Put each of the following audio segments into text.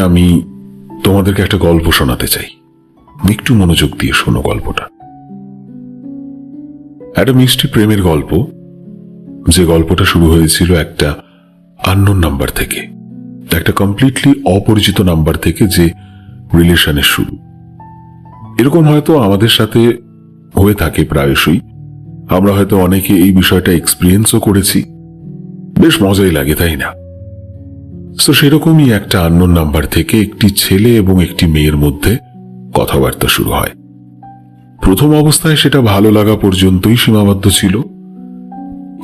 আমি তোমাদেরকে একটা গল্প শোনাতে চাই। একটু মনোযোগ দিয়ে শোনো গল্পটা। একটা মিষ্টি প্রেমের গল্প। যে গল্পটা শুরু হয়েছিল একটা আননোন নাম্বার থেকে। একটা কমপ্লিটলি অপরিচিত নাম্বার থেকে যে রিলেশনের শুরু। এরকম হয়তো আমাদের সাথে হয়ে থাকে প্রায়শই। আমরা হয়তো অনেকে এই বিষয়টা এক্সপিরিয়েন্সও করেছি। বেশ মজাই লাগে, তাই না? তো সেরকমই একটা আননোন নাম্বার থেকে একটি ছেলে এবং একটি মেয়ের মধ্যে কথাবার্তা শুরু হয়। প্রথম অবস্থায় সেটা ভালো লাগা পর্যন্তই সীমাবদ্ধ ছিল।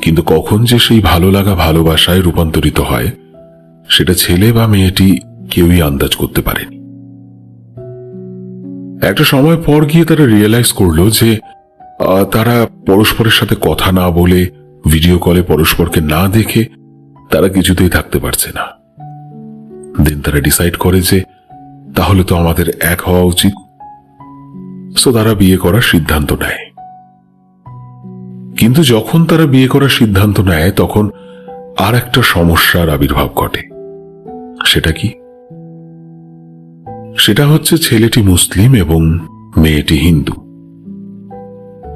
কিন্তু কখন যে সেই ভালো লাগা ভালোবাসায় রূপান্তরিত হয়, সেটা ছেলে বা মেয়েটি কেউই আন্দাজ করতে পারেনি। একটা সময় পর গিয়ে তারা রিয়েলাইজ করল যে তারা পরস্পরের সাথে কথা না বলে ভিডিও কলে পরস্পরকে না দেখে তারা কিছুতেই থাকতে পারছে না। দেন তারা ডিসাইড করে যে তাহলে তো আমাদের এক হওয়া উচিত। সো তারা বিয়ে করার সিদ্ধান্ত নেয়। কিন্তু যখন তারা বিয়ে করার সিদ্ধান্ত নেয়, তখন আর একটা সমস্যার আবির্ভাব ঘটে। সেটা কি? সেটা হচ্ছে ছেলেটি মুসলিম এবং মেয়েটি হিন্দু।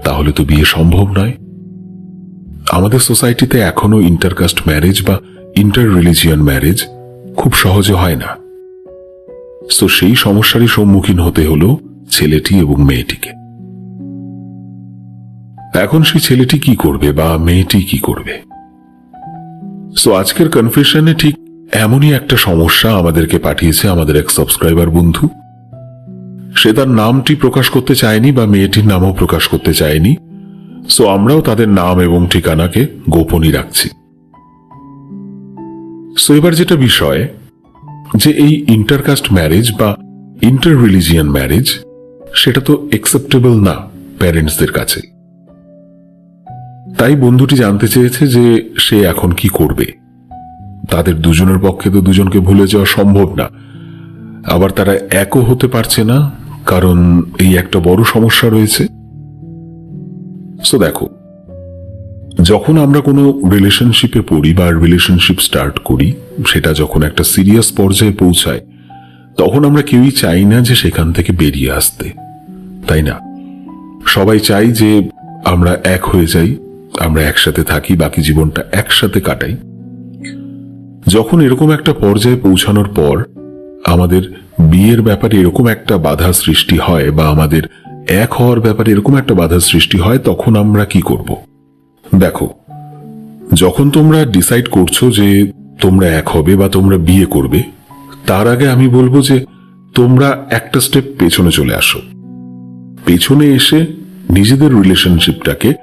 তাহলে তো বিয়ে সম্ভব নয়। আমাদের সোসাইটিতে এখনও ইন্টারকাস্ট ম্যারেজ বা ইন্টার রিলিজিয়ান ম্যারেজ খুব সহজে হয় না। তো সেই সমস্যারই সম্মুখীন হতে হলো ছেলেটি এবং মেয়েটিকে। এখন সেই ছেলেটি কি করবে বা মেয়েটি কি করবে? সো আজকের কনফেশনে ঠিক এমনই একটা সমস্যা আমাদেরকে পাঠিয়েছে আমাদের এক সাবস্ক্রাইবার বন্ধু। সে তার নামটি প্রকাশ করতে চায়নি বা মেয়েটির নামও প্রকাশ করতে চায়নি। সো আমরাও তাদের নাম এবং ঠিকানাকে গোপনই রাখছি। সো এবার যেটা বিষয়, যে এই ইন্টারকাস্ট ম্যারেজ বা ইন্টার রিলিজিয়ান ম্যারেজ সেটা তো একসেপ্টেবল না প্যারেন্টসদের কাছে। তাই বন্ধুটি জানতে চেয়েছে যে সে এখন কি করবে। তাদের দুজনের পক্ষে তো দুজনকে ভুলে যাওয়া সম্ভব না। আবার তারা একও হতে পারছে না, কারণ এই একটা বড় সমস্যা রয়েছে। সো দেখো যখন আমরা কোনো রিলেশনশিপে পড়ি বা রিলেশনশিপ স্টার্ট করি, সেটা যখন একটা সিরিয়াস পর্যায়ে পৌঁছায়, তখন আমরা কেউই চাই না যে সেখান থেকে বেরিয়ে আসতে। তাই না? সবাই চাই যে আমরা এক হয়ে যাই, আমরা একসাথে থাকি, বাকি জীবনটা একসাথে কাটাই। যখন এরকম একটা পর্যায়ে পৌঁছানোর পর, আমাদের বিয়ের ব্যাপারে এরকম একটা বাধা সৃষ্টি হয় বা আমাদের এক হওয়ার ব্যাপারে এরকম একটা বাধা সৃষ্টি হয়, তখন আমরা কি করব? দেখো, যখন তোমরা ডিসাইড করছ যে তোমরা এক হবে বা তোমরা বিয়ে করবে, তার আগে আমি বলব যে তোমরা একটা স্টেপ পেছনে চলে আসো। পেছনে এসে নিজেদের রিলেশনশিপটাকে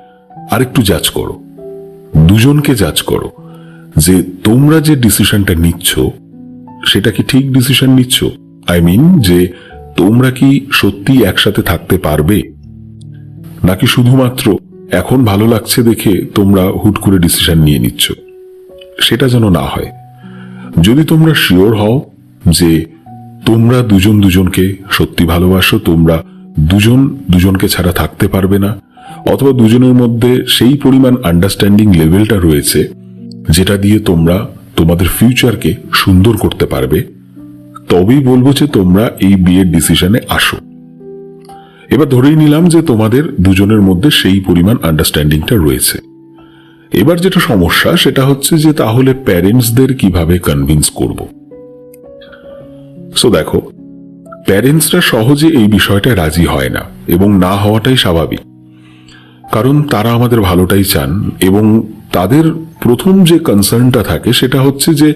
আরেকটু জাজ করো। দুজনকে জাজ করো যে তোমরা যে ডিসিশনটা নিচ্ছ, সেটা কি ঠিক ডিসিশন নিচ্ছ? আই মিন যে তোমরা কি সত্যি একসাথে থাকতে পারবে? নাকি শুধুমাত্র এখন ভালো লাগছে দেখে তোমরা হুট করে ডিসিশন নিয়ে নিচ্ছ। সেটা যেন না হয়। যদি তোমরা শিওর হও যে তোমরা দুজন দুজনকে সত্যি ভালোবাসো, তোমরা দুজন দুজনকে ছাড়া থাকতে পারবে না, অথবা দুজনের মধ্যে সেই পরিমাণ আন্ডারস্ট্যান্ডিং লেভেলটা রয়েছে, যেটা দিয়ে তোমরা তোমাদের ফিউচারকে সুন্দর করতে পারবে, তবেই বলব যে তোমরা এই বিয়ের ডিসিশনে আসো। এবার ধরেই নিলাম যে তোমাদের দুজনের মধ্যে সেই পরিমাণ আন্ডারস্ট্যান্ডিংটা রয়েছে। এবার যেটা সমস্যা, সেটা হচ্ছে যে তাহলে প্যারেন্টসদের কীভাবে কনভিন্স করব? সো দেখো প্যারেন্টসরা সহজে এই বিষয়টা রাজি হয় না, এবং না হওয়াটাই স্বাভাবিক। কারণ তারা আমাদের ভালোটাই চান, এবং তাদের প্রথম যে কনসার্নটা থাকে, সেটা হচ্ছে যে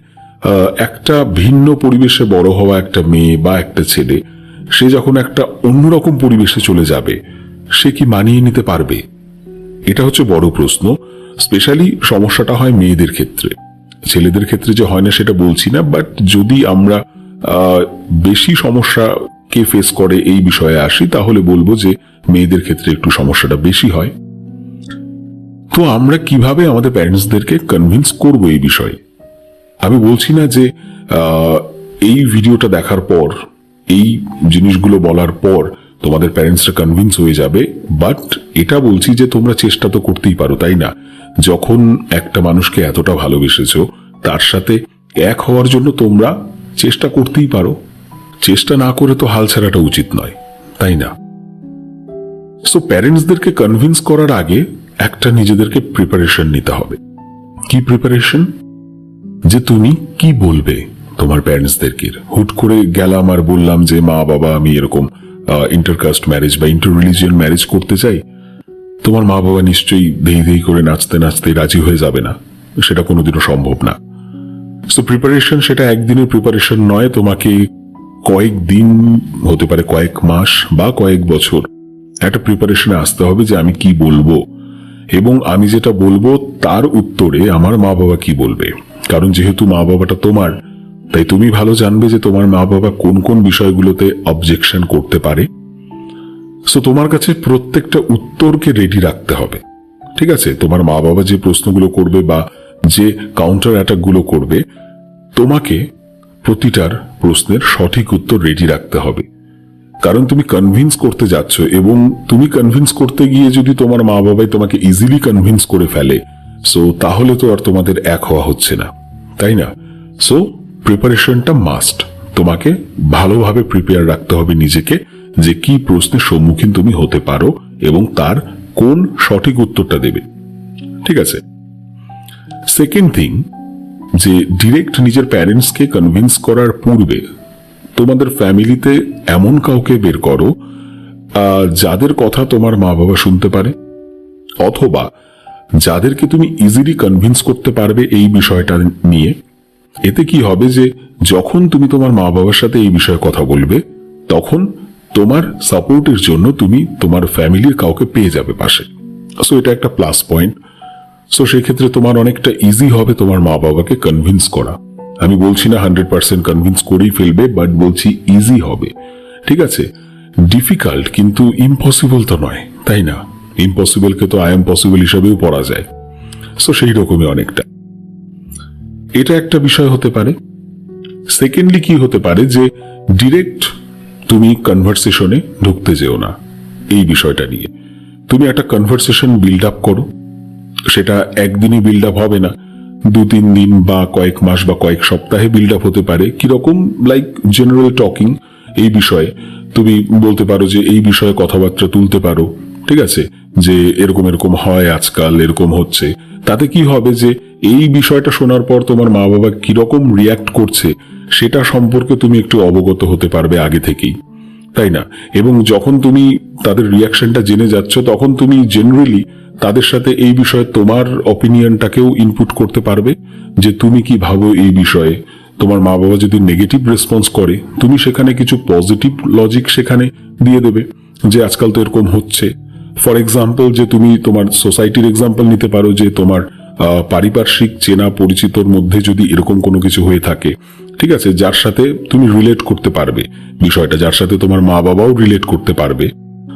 একটা ভিন্ন পরিবেশে বড় হওয়া একটা মেয়ে বা একটা ছেলে সে যখন একটা অন্যরকম পরিবেশে চলে যাবে, সে কি মানিয়ে নিতে পারবে? এটা হচ্ছে বড় প্রশ্ন। স্পেশালি সমস্যাটা হয় মেয়েদের ক্ষেত্রে। ছেলেদের ক্ষেত্রে যে হয় না সেটা বলছি না, বাট যদি আমরা বেশি সমস্যাকে ফেস করে এই বিষয়ে আসি, তাহলে বলব যে মেয়েদের ক্ষেত্রে একটু সমস্যাটা বেশি হয়। তো আমরা কীভাবে আমাদের প্যারেন্টসদেরকে কনভিন্স করব এই বিষয়ে? আমি বলছি না যে এই ভিডিওটা দেখার পর এই জিনিসগুলো বলার পর তোমাদের প্যারেন্টসরা কনভিন্স হয়ে যাবে বাট এটা বলছি যে তোমরা চেষ্টা তো করতেই পারো, তাই না? যখন একটা মানুষকে এতটা ভালোবেসেছো, তার সাথে এক হওয়ার জন্য তোমরা চেষ্টা করতেই পারো। চেষ্টা না করে তো হাল ছাড়াটা উচিত নয়, তাই না? সো প্যারেন্টসদেরকে কনভিন্স করার আগে একটা নিজেদেরকে প্রিপারেশন নিতে হবে। কি প্রিপারেশন যে তুমি কি বলবে? তোমার প্যারেন্টসদেরকে হুট করে গেলাম আর বললাম যে, মা, বাবা, আমি এরকম ইন্টারকাস্ট ম্যারেজ বা ইন্টার রিলিজিয়ান ম্যারেজ করতে চাই। তোমার মা, বাবা নিশ্চয়ই দেই দেই করে নাচতে নাচতে রাজি হয়ে যাবে না। সেটা কোনোদিনও সম্ভব না। সো প্রিপারেশন সেটা একদিনের প্রিপারেশন নয়, তোমাকে কয়েক দিন, হতে পারে কয়েক মাস বা কয়েক বছর একটা প্রিপারেশনে আসতে হবে যে, আমি কি বলব? এবং আমি যেটা বলব, তার উত্তরে আমার মা বাবা কি বলবে? কারণ যেহেতু মা বাবাটা তোমার তাই তুমি ভালো জানবে যে তোমার মা বাবা কোন কোন বিষয়গুলোতে অবজেকশন করতে পারে। সো তোমার কাছে প্রত্যেকটা উত্তরকে রেডি রাখতে হবে। ঠিক আছে? তোমার মা বাবা যে প্রশ্নগুলো করবে বা যে কাউন্টার অ্যাটাকগুলো করবে, তোমাকে প্রতিটার প্রশ্নের সঠিক উত্তর রেডি রাখতে হবে। কারণ তুমি কনভিন্স করতে যাচ্ছ এবং তুমি কনভিন্স করতে গিয়ে যদি তোমার মা বাবাই তোমাকে ইজিলি কনভিন্স করে ফেলে সো তাহলে তো আর তোমাদের এক হওয়া হচ্ছে না। তাই না? সো প্রিপারেশনটা মাস্ট তোমাকে ভালোভাবে প্রিপেয়ার রাখতে হবে নিজেকে যে কি প্রশ্নের সম্মুখীন তুমি হতে পারো এবং তার কোন সঠিক উত্তরটা দেবে। ঠিক আছে? সেকেন্ড থিং যে ডিরেক্ট নিজের প্যারেন্টসকে কনভিন্স করার পূর্বে তোমাদের ফ্যামিলিতে এমন কাউকে বের করো যাদের কথা তোমার মা বাবা শুনতে পারে, অথবা যাদেরকে তুমি ইজিলি কনভিন্স করতে পারবে এই বিষয়টা নিয়ে। এতে কি হবে যে যখন তুমি তোমার মা বাবার সাথে এই বিষয়ে কথা বলবে, তখন তোমার সাপোর্টের জন্য তুমি তোমার ফ্যামিলির কাউকে পেয়ে যাবে পাশে। সো এটা একটা প্লাস পয়েন্ট সো সেক্ষেত্রে তোমার অনেকটা ইজি হবে তোমার মা বাবাকে কনভিন্স করা। আমি বলছি না হান্ড্রেড পার্সেন্ট কনভিন্স করেই ফেলবে বাট বলছি ইজি হবে। ঠিক আছে? ডিফিকাল্ট কিন্তু ইম্পসিবল তো নয়, তাই না? ইম্পসিবলকে তো আই এম পসিবল হিসাবেও পড়া যায়। সো সেই রকমই অনেকটা। এটা একটা বিষয় হতে পারে। সেকেন্ডলি কি হতে পারে যে ডিরেক্ট তুমি কনভারসেশনে ঢুকতে যেও না। এই বিষয়টা নিয়ে। তুমি একটা কনভারসেশন বিল্ড আপ করো। সেটা একদিনই বিল্ড আপ হবে না। দু তিন দিন বা কয়েক মাস বা কয়েক সপ্তাহে বিল্ড আপ হতে পারে। কীরকম লাইক জেনারেল টকিং এই বিষয়ে। তুমি বলতে পারো যে এই বিষয়ে কথাবার্তা তুলতে পারো। ঠিক আছে? যে এরকম এরকম হয় আজকাল, এরকম হচ্ছে। তাতে কি হবে যে এই বিষয়টা শোনার পর তোমার মা বাবা কীরকম রিয়াক্ট করছে, সেটা সম্পর্কে তুমি একটু অবগত হতে পারবে আগে থেকেই। তাই না? এবং যখন তুমি তাদের রিয়াকশনটা জেনে যাচ্ছ, তখন তুমি জেনারেলি তাদের সাথে এই বিষয়ে তোমার অপিনিয়নটাকেও ইনপুট করতে পারবে যে তুমি কি ভাবো এই বিষয়ে। তোমার মা বাবা যদি নেগেটিভ রেসপন্স করে, তুমি সেখানে কিছু পজিটিভ লজিক সেখানে দিয়ে দেবে যে আজকাল তো এরকম হচ্ছে। ফর এক্সাম্পল যে তুমি তোমার সোসাইটির এক্সাম্পল নিতে পারো যে তোমার পারিপার্শ্বিক চেনা পরিচিতর মধ্যে যদি এরকম কোনো কিছু হয়ে থাকে, ঠিক আছে, যার সাথে তুমি রিলেট করতে পারবে। বিষয়টা যার সাথে তোমার মা বাবাও রিলেট করতে পারবে।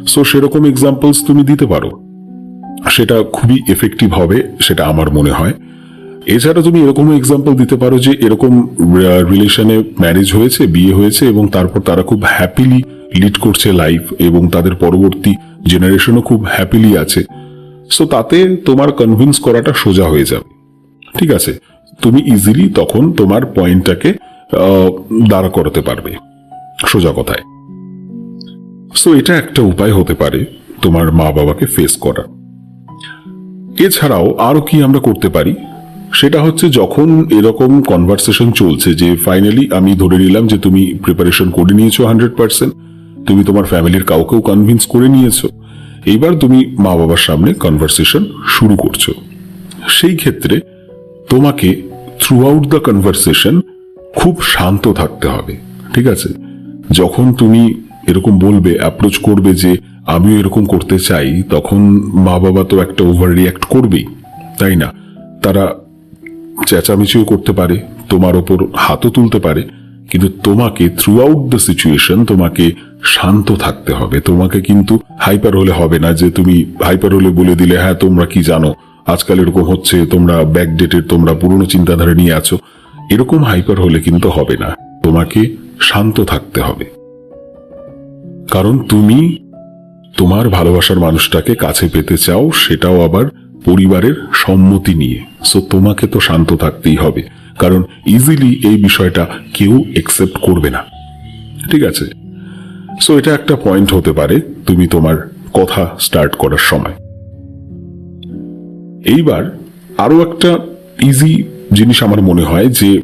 সো সেরকম এক্সাম্পলস তুমি দিতে পারো। সেটা খুবই এফেক্টিভ হবে, সেটা আমার মনে হয়। এছাড়া তুমি এরকম এক্সাম্পল দিতে পারো যে এরকম রিলেশনে ম্যারেজ হয়েছে, বিয়ে হয়েছে এবং তারপর তারা খুব হ্যাপিলি লিড করছে লাইফ এবং তাদের পরবর্তী জেনারেশনও খুব হ্যাপিলি আছে। সো তাতে তোমার কনভিন্স করাটা সোজা হয়ে যাবে। ঠিক আছে? তুমি ইজিলি তখন তোমার পয়েন্টটাকে দাঁড়া করাতে পারবে। সোজা কথায়। সো এটা একটা উপায় হতে পারে তোমার মা বাবাকে ফেস করা এছাড়াও আরও কি আমরা করতে পারি? সেটা হচ্ছে যখন এরকম কনভারসেশন চলছে যে ফাইনালি আমি ধরে নিলাম যে তুমি প্রিপারেশন করে নিয়েছো হান্ড্রেড পার্সেন্ট তুমি তোমার ফ্যামিলির কাউকেও কনভিন্স করে নিয়েছো, এইবার তুমি মা বাবার সামনে কনভারসেশন শুরু করছ। সেই ক্ষেত্রে তোমাকে থ্রু আউট দ্য কনভারসেশন খুব শান্ত থাকতে হবে, ঠিক আছে? যখন তুমি এরকম বলবে অ্যাপ্রোচ করবে যে আমিও এরকম করতে চাই, তখন মা বাবা তো একটা ওভার রিয়াক্ট করবেই, তাই না? তারা চেঁচামেচিও করতে পারে, তোমার ওপর হাতও তুলতে পারে, কিন্তু তোমাকে থ্রু আউট দ্য সিচুয়েশন তোমাকে শান্ত থাকতে হবে। তোমাকে কিন্তু হাইপার হলে হবে না যে তুমি হাইপার হলে বলে দিলে হ্যাঁ তোমরা কি জানো? আজকাল এরকম হচ্ছে, তোমরা ব্যাকডেটেড তোমরা পুরনো চিন্তাধারা নিয়ে আছো। এরকম হাইপার হলে কিন্তু হবে না। তোমাকে শান্ত থাকতে হবে। কারণ তুমি তোমার ভালোবাসার মানুষটাকে কাছে পেতে চাও, সেটাও আবার পরিবারের সম্মতি নিয়ে। সো তোমাকে তো শান্ত থাকতেই হবে। কারণ ইজিলি এই বিষয়টা কেউ একসেপ্ট করবে না। ঠিক আছে? সো এটা একটা পয়েন্ট হতে পারে তুমি তোমার কথা স্টার্ট করার সময়। এইবার আরও একটা ইজি জিনিস আমার মনে হয় যে,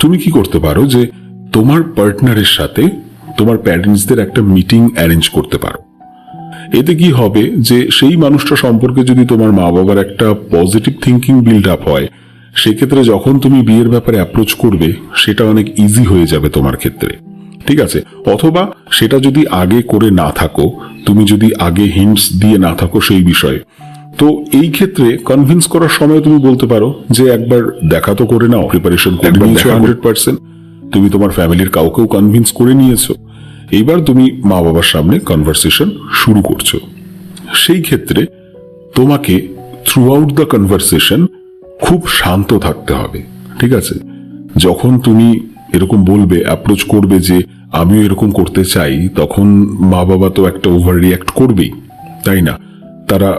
তুমি কি করতে পারো যে, তোমার পার্টনারের সাথে তোমার প্যারেন্টসদের একটা মিটিং অ্যারেঞ্জ করতে পারো। এতে কি হবে যে সেই মানুষটা সম্পর্কে যদি তোমার মা বাবার একটা পজিটিভ থিঙ্কিং বিল্ড আপ হয় সেক্ষেত্রে যখন তুমি বিয়ের ব্যাপারে অ্যাপ্রোচ করবে সেটা অনেক ইজি হয়ে যাবে তোমার ক্ষেত্রে। ঠিক আছে? অথবা সেটা যদি আগে করে না থাকো তুমি যদি আগে হিন্টস দিয়ে না থাকো সেই বিষয়ে। তো এই ক্ষেত্রে কনভিন্স করার সময় তুমি বলতে পারো যে একবার দেখা তো করে নাও প্রিপারেশন করে নিয়েছো হান্ড্রেড পার্সেন্ট তুমি তোমার ফ্যামিলির কাউকেও কনভিন্স করে নিয়েছো। এইবার তুমি মা বাবার সামনে কনভারসেশন শুরু করছ। সেই ক্ষেত্রে তোমাকে থ্রু আউট দ্য কনভারসেশন খুব শান্ত থাকতে হবে, ঠিক আছে? যখন তুমি এরকম বলবে অ্যাপ্রোচ করবে যে, আমিও এরকম করতে চাই, তখন মা বাবা তো একটা ওভার রিয়াক্ট করবেই, তাই না? তারা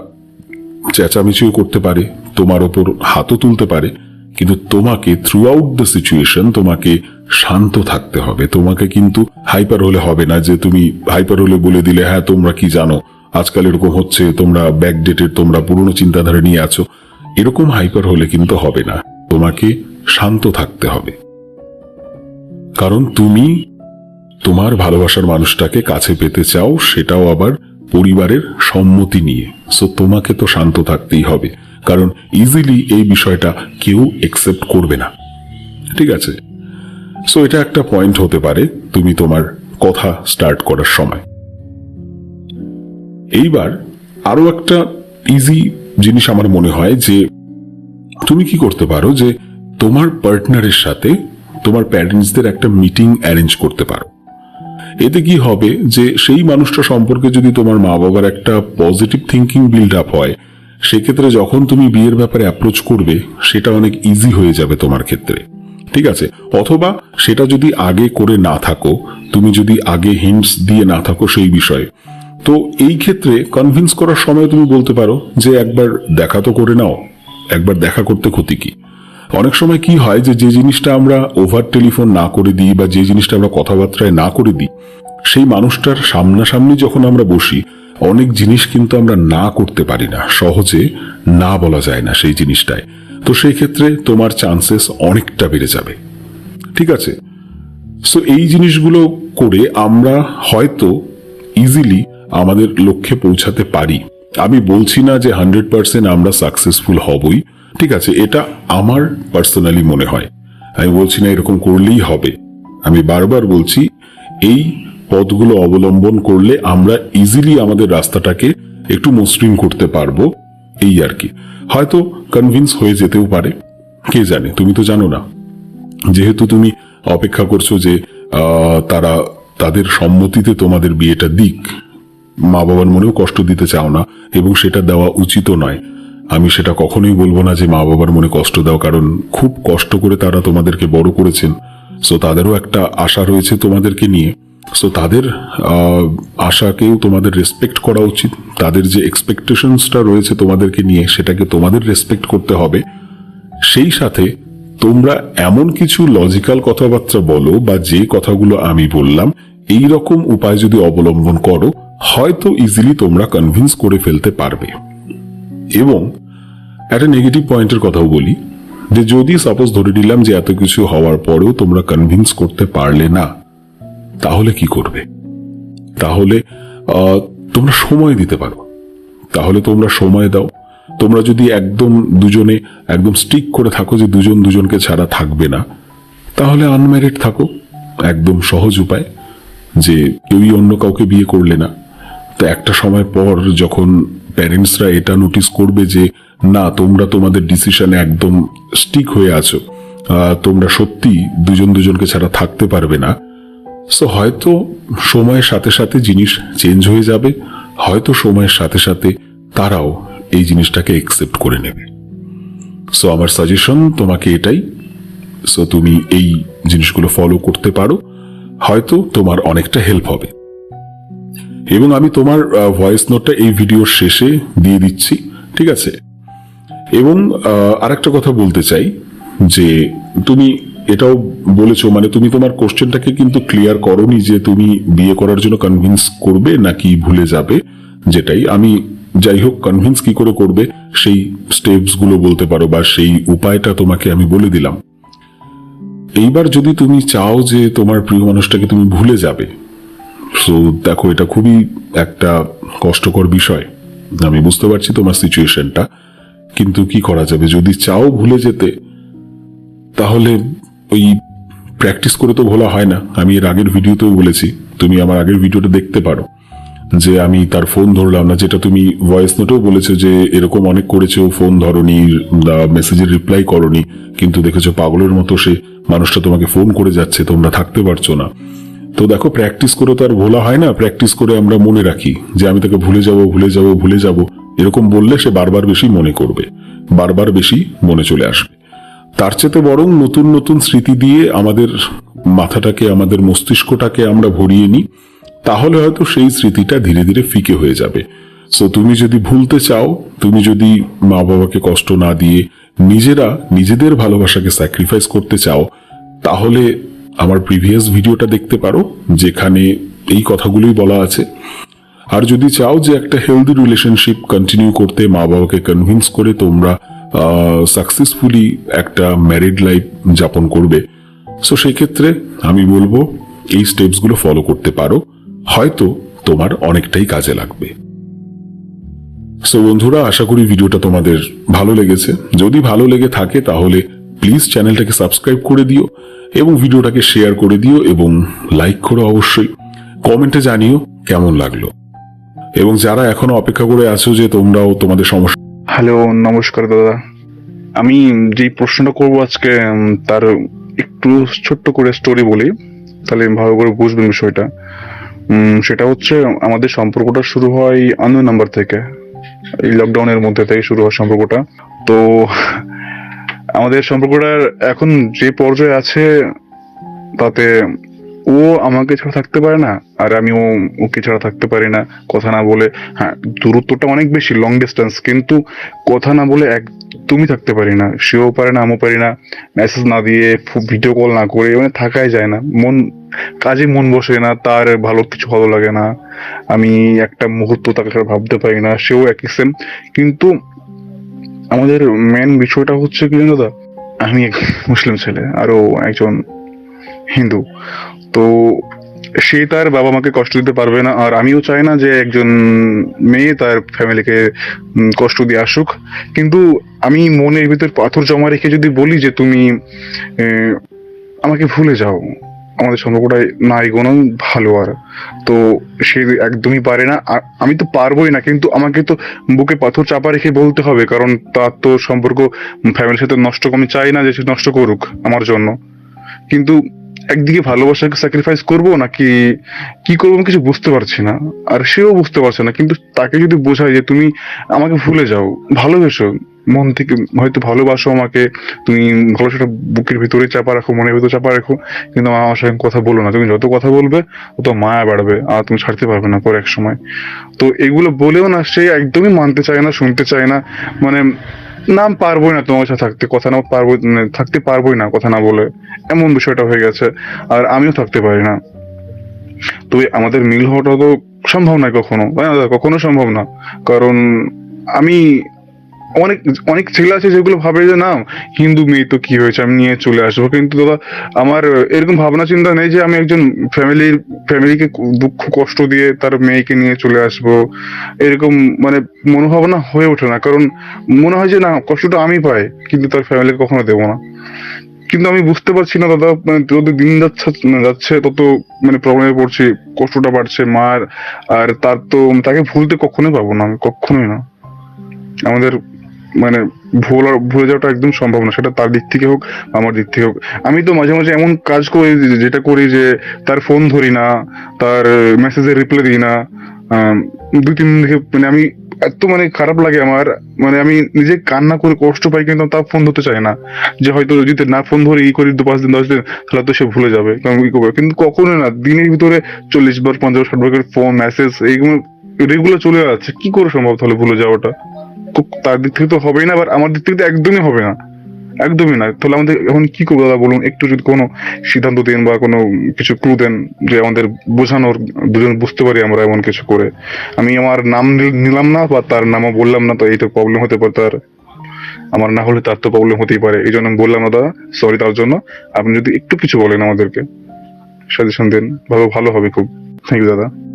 চেঁচামেচিও করতে পারে, তোমার ওপর হাতও তুলতে পারে। কিন্তু তোমাকে থ্রু আউট দ্য সিচুয়েশন তোমাকে শান্ত থাকতে হবে। তোমাকে কিন্তু হাইপার হলে হবে না যে তুমি হাইপার হলে বলে দিলে হ্যাঁ তোমরা কি জানো? আজকাল এরকম হচ্ছে, তোমরা ব্যাকডেটেড তোমরা পুরনো চিন্তাধারা নিয়ে আছো। এরকম হাইপার হলে কিন্তু হবে না। তোমাকে শান্ত থাকতে হবে। কারণ তুমি তোমার ভালোবাসার মানুষটাকে কাছে পেতে চাও, সেটাও আবার পরিবারের সম্মতি নিয়ে। সো তোমাকে তো শান্ত থাকতেই হবে। কারণ ইজিলি এই বিষয়টা কেউ একসেপ্ট করবে না। ঠিক আছে? সো এটা একটা পয়েন্ট হতে পারে তুমি তোমার কথা স্টার্ট করার সময়। এইবার আরও একটা ইজি জিনিস আমার মনে হয় যে, তুমি কি করতে পারো যে, তোমার পার্টনারের সাথে তোমার প্যারেন্টসদের একটা মিটিং অ্যারেঞ্জ করতে পারো। এতে কি হবে যে, সেই মানুষটা সম্পর্কে যদি তোমার মা বাবার একটা পজিটিভ থিঙ্কিং বিল্ড আপ হয় সেক্ষেত্রে যখন তুমি বিয়ের ব্যাপারে অ্যাপ্রোচ করবে, সেটা অনেক ইজি হয়ে যাবে তোমার ক্ষেত্রে। ঠিক আছে? অথবা সেটা যদি আগে করে না থাকো, তুমি যদি আগে হিন্টস দিয়ে না থাকো সেই বিষয়ে। তো এই ক্ষেত্রে কনভিন্স করার সময় তুমি বলতে পারো যে একবার দেখা তো করে নাও, একবার দেখা করতে ক্ষতি কি? অনেক সময় কি হয় যে যে জিনিসটা আমরা ওভার টেলিফোন না করে দিই বা যে জিনিসটা আমরা কথাবার্তায় না করে দিই, সেই মানুষটার সামনাসামনি যখন আমরা বসি অনেক জিনিস কিন্তু আমরা না করতে পারি না। সহজে না বলা যায় না সেই জিনিসটায়। তো সেই ক্ষেত্রে তোমার চান্সেস অনেকটা বেড়ে যাবে। ঠিক আছে? সো এই জিনিসগুলো করে আমরা হয়তো ইজিলি আমাদের লক্ষ্যে পৌঁছাতে পারি। আমি বলছি না যে হান্ড্রেড পার্সেন্ট আমরা সাকসেসফুল হবই। ঠিক আছে? এটা আমার পার্সোনালি মনে হয়। আমি বলছি না এরকম করলেই হবে। আমি বারবার বলছি, এই পথগুলো অবলম্বন করলে আমরা ইজিলি আমাদের রাস্তাটাকে একটু মসৃণ করতে পারব, এই আর কি। হয়তো কনভিন্স হয়ে যেতেও পারে, কে জানে, তুমি তো জানো না। যেহেতু তুমি অপেক্ষা করছ যে তারা তাদের সম্মতিতে তোমাদের বিয়েটা দিক মা বাবার মনেও কষ্ট দিতে চাও না, এবং সেটা দেওয়া উচিতও নয়। আমি সেটা কখনোই বলব না যে মা বাবার মনে কষ্ট দাও, কারণ খুব কষ্ট করে তারা তোমাদেরকে বড় করেছেন। সো তাদেরও একটা আশা রয়েছে তোমাদেরকে নিয়ে। সো তাদের আশাকেও তোমাদের রেসপেক্ট করা উচিত। তাদের যে এক্সপেকটেশনসটা রয়েছে তোমাদেরকে নিয়ে, সেটাকে তোমাদের রেসপেক্ট করতে হবে। সেই সাথে তোমরা এমন কিছু লজিক্যাল কথাবার্তা বলো বা যে কথাগুলো আমি বললাম, এই রকম উপায় যদি অবলম্বন করো, হয়তো ইজিলি তোমরা কনভিন্স করে ফেলতে পারবে। এবং একটা নেগেটিভ পয়েন্টের কথাও বলি, যে যদি সাপোজ ধরে নিলাম যে এত কিছু হওয়ার পরেও তোমরা কনভিন্স করতে পারলে না তাহলে কি করবে? তাহলে তোমরা সময় দিতে পারো। তাহলে তোমরা সময় দাও। তোমরা যদি একদম দুজনে, একদম স্টিক করে থাকো যে দুজন দুজনকে ছাড়া থাকবে না, তাহলে আনম্যারিড থাকো। একদম সহজ উপায় যে কেউই অন্য কাউকে বিয়ে করলে না। তো একটা সময় পর যখন প্যারেন্টসরা এটা নোটিস করবে যে, না, তোমরা তোমাদের ডিসিশনে একদম স্টিক হয়ে আছো তোমরা সত্যি দুজন দুজনকে ছাড়া থাকতে পারবে না সো হয়তো সময়ের সাথে সাথে জিনিস চেঞ্জ হয়ে যাবে, হয়তো সময়ের সাথে সাথে তারাও এই জিনিসটাকে একসেপ্ট করে নেবে। সো আমার সাজেশন তোমাকে এটাই সো তুমি এই জিনিসগুলো ফলো করতে পারো, হয়তো তোমার অনেকটা হেল্প হবে। এবং আমি তোমার ভয়েস নোটটা এই ভিডিওর শেষে দিয়ে দিচ্ছি, ঠিক আছে? এবং আরেকটা কথা বলতে চাই, যে তুমি এটাও বলেছ মানে তুমি তোমার কোশ্চেনটাকে কিন্তু ক্লিয়ার করনি যে তুমি বিয়ে করার জন্য কনভিন্স করবে নাকি ভুলে যাবে, যেটাই। আমি যাই হোক কনভিন্স কি করে করবে, সেই স্টেপসগুলো বলতে পারো বা সেই উপায়টা তোমাকে আমি বলে দিলাম। এইবার যদি তুমি চাও যে তোমার প্রিয় মানুষটাকে তুমি ভুলে যাবে সো দেখো, এটা খুবই একটা কষ্টকর বিষয়। আমি বুঝতে পারছি তোমার সিচুয়েশনটা কিন্তু কি করা যাবে? যদি চাও ভুলে যেতে, তাহলে ওই প্র্যাকটিস করে তো ভোলা হয় না। আমি এর আগের ভিডিওতেও বলেছি, তুমি আমার আগের ভিডিওটা দেখতে পারো। যে আমি তার ফোন ধরলাম না, যেটা তুমি ভয়েস নোটেও বলেছ যে এরকম অনেক করেছ ফোন ধরনি মেসেজের রিপ্লাই করনি, কিন্তু দেখেছ পাগলের মতো সে মানুষটা তোমাকে ফোন করে যাচ্ছে, তোমরা থাকতে পারছ না। তো দেখো প্র্যাকটিস করে তো আর ভোলা হয় না প্র্যাকটিস করে আমরা মনে রাখি যে আমি তাকে ভুলে যাব ভুলে যাব ভুলে যাব। এরকম বললে সে বারবার বেশি মনে করবে, বারবার বেশি মনে চলে আসবে। তার চেয়ে বরং নতুন নতুন স্মৃতি দিয়ে আমাদের মাথাটাকে, আমাদের মস্তিষ্কটাকে আমরা ভরিয়ে নিই, তাহলে হয়তো সেই স্মৃতিটা ধীরে ধীরে ফিকে হয়ে যাবে। সো তুমি যদি ভুলতে চাও, তুমি যদি মা বাবাকে কষ্ট না দিয়ে নিজেরা নিজেদের ভালোবাসাকে স্যাক্রিফাইস করতে চাও, তাহলে আমার প্রিভিয়াস ভিডিওটা দেখতে পারো, যেখানে এই কথাগুলোই বলা আছে। আর যদি চাও যে একটা হেলদি রিলেশনশিপ কন্টিনিউ করতে মা বাবাকে কনভিন্স করে তোমরা সাকসেসফুলি একটা ম্যারিড লাইফ যাপন করবে। সো সেই ক্ষেত্রে আমি বলব, এই স্টেপসগুলো ফলো করতে পারো। হয়তো তোমার অনেকটাই কাজে লাগবে। সো বন্ধুরা, আশা করি ভিডিওটা তোমাদের ভালো লেগেছে। যদি ভালো লেগে থাকে, তাহলে প্লিজ চ্যানেলটাকে সাবস্ক্রাইব করে দিও এবং ভিডিওটাকে শেয়ার করে দিও এবং লাইক করো অবশ্যই। কমেন্টে জানিও কেমন লাগল। এবং যারা এখনও অপেক্ষা করে আছো যে তোমরাও তোমাদের সমস্যা হ্যালো, নমস্কার দাদা। আমি যেই প্রশ্নটা করব আজকে তার একটু ছোট্ট করে স্টোরি বলি, তাহলে ভালো করে বুঝবেন বিষয়টা। সেটা হচ্ছে, আমাদের সম্পর্কটা শুরু হয় অন্য নাম্বার থেকে। এই লকডাউনের মধ্যে থেকে শুরু হয় সম্পর্কটা। তো, আমাদের সম্পর্কটার এখন যে পর্যায়ে আছে, তাতে ও আমাকে ছাড়া থাকতে পারে না, আর আমি ও ওকে ছাড়া থাকতে পারি না। কথা না বলে হ্যাঁ দূরত্বটা অনেক বেশি লং ডিস্টেন্স কিন্তু কথা না বলে একদমই থাকতে পারি না। সেও পারে না, আমিও পারি না। মেসেজ না দিয়ে ভিডিও কল না করে মানে থাকাই যায় না। মন, কাজে মন বসে না, তার ভালো কিছু ভালো লাগে না। আমি একটা মুহূর্ত তাকে ভাবতে পারি না, সেও একই সেম কিন্তু আমাদের মেন বিষয়টা হচ্ছে কি দাদা? আমি এক মুসলিম ছেলে আরও একজন হিন্দু। তো সে তার বাবা মাকে কষ্ট দিতে পারবে না, আর আমিও চাই না যে একজন মেয়ে তার ফ্যামিলিকে কষ্ট দিয়ে আসুক। কিন্তু আমি মনের ভিতর পাথর জমা রেখে যদি বলি যে তুমি আমাকে ভুলে যাও, আমাদের সম্পর্কটা না এগোনো ভালো আর। তো সে একদমই পারে না, আর আমি তো পারবোই না, কিন্তু আমাকে তো বুকে পাথর চাপা রেখে বলতে হবে, কারণ তার তো সম্পর্ক ফ্যামিলির সাথে নষ্ট, আমি চাই না যে সে নষ্ট করুক আমার জন্য। কিন্তু একদিকে ভালোবাসাকে স্যাক্রিফাইস করব নাকি কি করব আমি কিছু বুঝতে পারছি না, আর সেও বুঝতে পারছে না, কিন্তু তাকে যদি বোঝাই যে তুমি আমাকে ভুলে যাও, ভালোবেসো, মন থেকে হয়তো ভালোবাসো আমাকে, তুমি ভালোবাসাটা বুকের ভিতরে চাপা রাখো, মনের ভিতরে চাপা রাখো, কিন্তু আমার সঙ্গে কথা বলো না, তুমি যত কথা বলবে, তত মায়া বাড়বে, আর তুমি ছাড়তে পারবে না পরে এক সময়। তো এগুলো বলেও না সে একদমই মানতে চায় না, শুনতে চায় না মানে না পারবোই না তোমার সাথে থাকতে, কথা না পারব মানে থাকতে পারবোই না, কথা না বলে। এমন বিষয়টা হয়ে গেছে, আর আমিও থাকতে পারি না। তবে আমাদের মিল হওয়াটা তো সম্ভব নয় কখনো, তাই না? কখনো সম্ভব না। কারণ আমি অনেক অনেক ছেলে আছে যেগুলো ভাবে যে, না, হিন্দু মেয়ে তো কি হয়েছে? আমি নিয়ে চলে আসব। কিন্তু দাদা, আমার এরকম ভাবনা চিন্তা নেই যে, আমি একজন ফ্যামিলির ফ্যামিলিকে দুঃখ, কষ্ট দিয়ে তার মেয়েকে নিয়ে চলে আসব। এরকম মানে মনোভাবনা হয়ে ওঠে না। কারণ মনে হয় যে, না, কষ্টটা আমি পাই, কিন্তু তার ফ্যামিলিকে কখনো দেবো না। কিন্তু আমি বুঝতে পারছি না দাদা মানে যত দিন যাচ্ছে যাচ্ছে, তত মানে প্রবলেমে পড়ছি, কষ্টটা বাড়ছে, মার, আর তার তো তাকে ভুলতে কখনোই পাবো না, আমি কখনোই না। আমাদের মানে ভুল ভুলে যাওয়াটা একদম সম্ভব না, সেটা তার দিক থেকে হোক আমার দিক থেকে হোক। আমি তো মাঝে মাঝে এমন কাজ করি যেটা করি যে, তার ফোন ধরি না, তার মেসেজের রিপ্লাই দিই না। দুই, তিন দিন থেকে মানে আমি এত মানে খারাপ লাগে আমার মানে আমি নিজে কান্না করে কষ্ট পাই কিন্তু তার ফোন ধরতে চাই না। যে হয়তো যদি না ফোন ধরে, ই করি, দু পাঁচ দিন, দশ দিন, তাহলে তো সে ভুলে যাবে। কারণ কিন্তু কখনো না, দিনের ভিতরে চল্লিশ বার, পঞ্চাশ ষাট বার ফোন মেসেজ এইগুলো রেগুলার চলে যাচ্ছে। কি করে সম্ভব তাহলে ভুলে যাওয়াটা? তার দিক থেকে তো হবেই না আমার দিক থেকে তো একদমই হবে না। একদমই না। তাহলে আমাদের এখন কি করব দাদা বলুন? একটু যদি কোনো সিদ্ধান্ত দেন বা কোনো কিছু ক্লু দেন যে আমাদের বোঝানোর, দুজন বুঝতে পারি আমরা এমন কিছু করে। আমি আমার নাম নিলাম না বা তার নামও বললাম না, তো এই তো প্রবলেম হতে পারে তার। আমার না হলে তার তো প্রবলেম হতেই পারে। এই জন্য বললাম না দাদা সরি তার জন্য। আপনি যদি একটু কিছু বলেন আমাদেরকে সাজেশন দেন, ভালো ভালো হবে খুব। থ্যাংক ইউ দাদা।